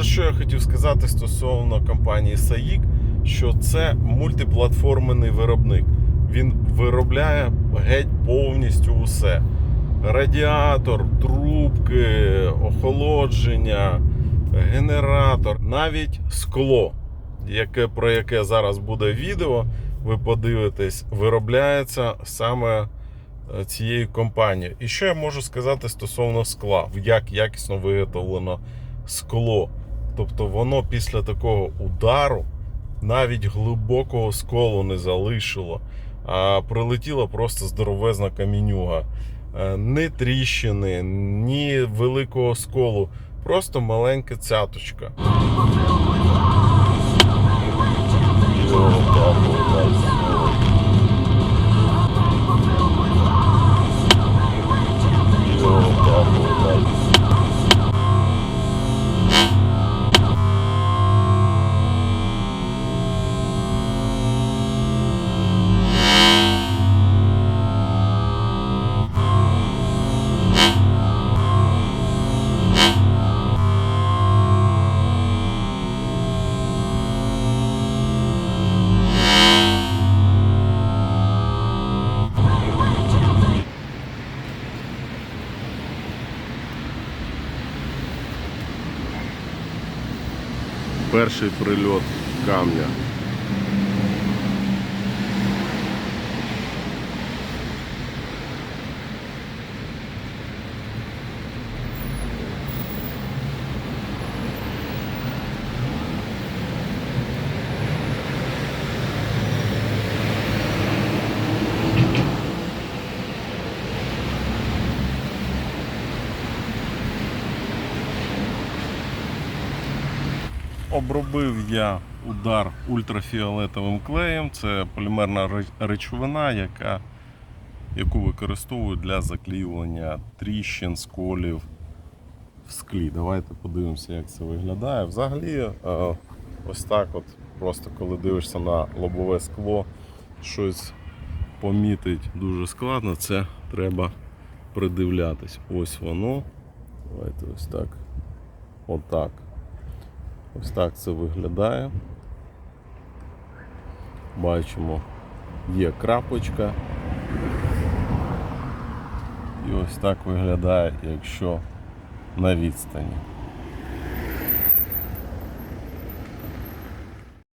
Отже, що я хотів сказати стосовно компанії SAIC, що це мультиплатформений виробник. Він виробляє геть повністю усе: радіатор, трубки, охолодження, генератор, навіть скло, яке, про яке зараз буде відео, ви подивитесь, виробляється саме е, цією компанією. І що я можу сказати стосовно скла, як якісно виготовлено скло. Тобто воно після такого удару навіть глибокого сколу не залишило, а прилетіла просто здоровезна камінюга. Е, Ні тріщини, ні великого сколу, просто маленька цяточка. Перший прильот камня. Обробив я удар ультрафіолетовим клеєм. Це полімерна речовина, яка, яку використовують для заклеювання тріщин, сколів в склі. Давайте подивимося, як це виглядає. Взагалі, е, ось так, от, просто коли дивишся на лобове скло, щось помітить дуже складно, це треба придивлятись. Ось воно. Давайте ось так. Отак. Ось так це виглядає. Бачимо, є крапочка. І ось так виглядає, якщо на відстані.